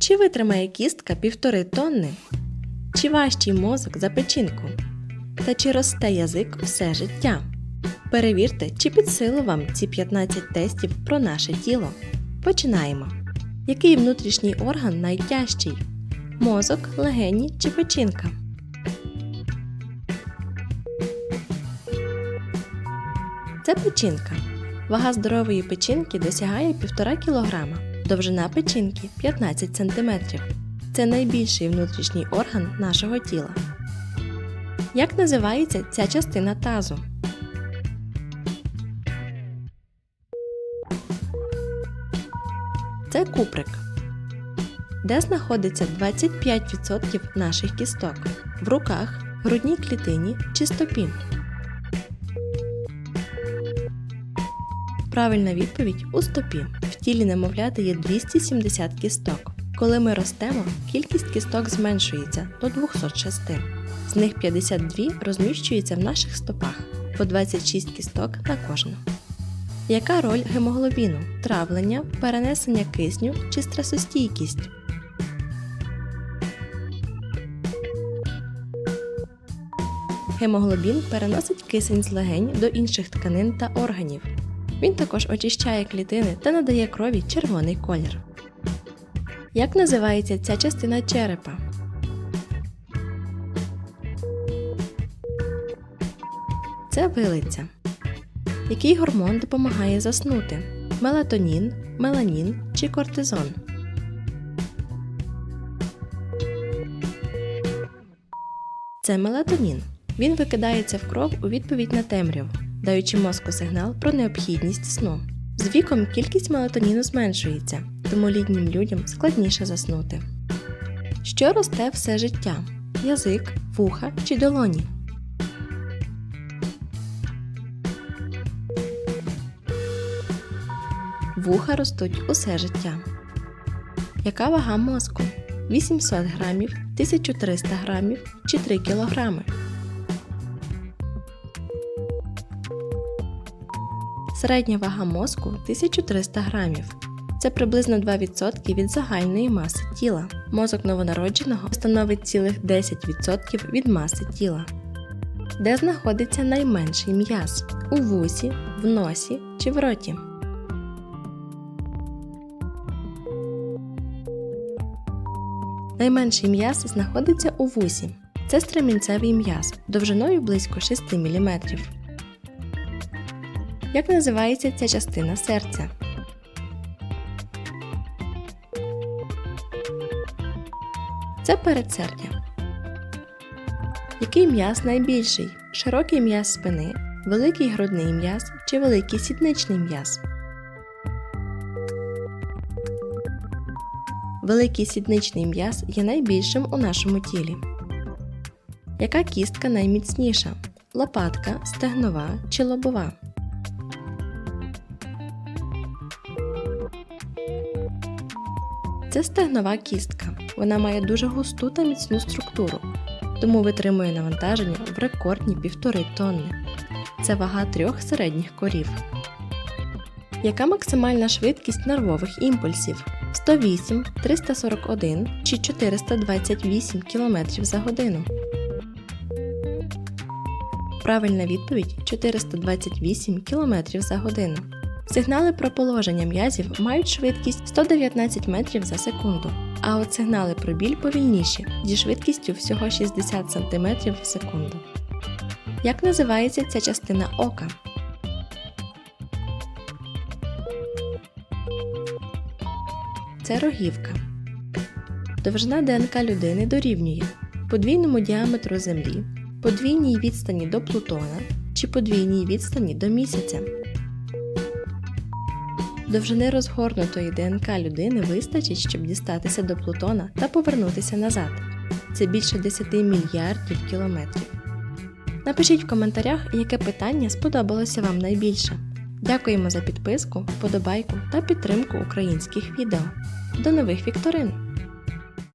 Чи витримає кістка півтори тонни? Чи важчий мозок за печінку? Та чи росте язик все життя? Перевірте, чи під силу вам ці 15 тестів про наше тіло. Починаємо. Який внутрішній орган найтяжчий? Мозок, легені чи печінка? Це печінка. Вага здорової печінки досягає 1,5 кг, довжина печінки 15 см. Це найбільший внутрішній орган нашого тіла. Як називається ця частина тазу? Це куприк. Де знаходиться 25% наших кісток? В руках, грудній клітині чи стопі? Правильна відповідь у стопі. Тілі немовляти є 270 кісток. Коли ми ростемо, кількість кісток зменшується до 206. З них 52 розміщуються в наших стопах, по 26 кісток на кожну. Яка роль гемоглобіну? Травлення, перенесення кисню чи стресостійкість? Гемоглобін переносить кисень з легень до інших тканин та органів. Він також очищає клітини та надає крові червоний колір. Як називається ця частина черепа? Це вилиця. Який гормон допомагає заснути? Мелатонін, меланін чи кортизон? Це мелатонін. Він викидається в кров у відповідь на темряву, даючи мозку сигнал про необхідність сну. З віком кількість мелатоніну зменшується, тому літнім людям складніше заснути. Що росте все життя? Язик, вуха чи долоні? Вуха ростуть усе життя. Яка вага мозку? 800 грамів, 1300 грамів чи 3 кілограми? Середня вага мозку 1300 грамів. Це приблизно 2% від загальної маси тіла. Мозок новонародженого становить цілих 10% від маси тіла. Де знаходиться найменший м'яз? У вусі, в носі чи в роті? Найменший м'яз знаходиться у вусі. Це стремінцевий м'яз довжиною близько 6 мм. Як називається ця частина серця? Це передсердя. Який м'яз найбільший? Широкий м'яз спини, великий грудний м'яз чи великий сідничний м'яз? Великий сідничний м'яз є найбільшим у нашому тілі. Яка кістка найміцніша? Лопатка, стегнова чи лобова? Це стегнова кістка. Вона має дуже густу та міцну структуру, тому витримує навантаження в рекордні півтори тонни. Це вага трьох середніх корів. Яка максимальна швидкість нервових імпульсів? 108, 341 чи 428 км за годину? Правильна відповідь 428 км за годину. Сигнали про положення м'язів мають швидкість 119 метрів за секунду, а от сигнали про біль повільніші зі швидкістю всього 60 см в секунду. Як називається ця частина ока? Це рогівка. Довжина ДНК людини дорівнює подвійному діаметру Землі, подвійній відстані до Плутона чи подвійній відстані до місяця. Довжини розгорнутої ДНК людини вистачить, щоб дістатися до Плутона та повернутися назад. Це більше 10 мільярдів кілометрів. Напишіть в коментарях, яке питання сподобалося вам найбільше. Дякуємо за підписку, вподобайку та підтримку українських відео. До нових вікторин!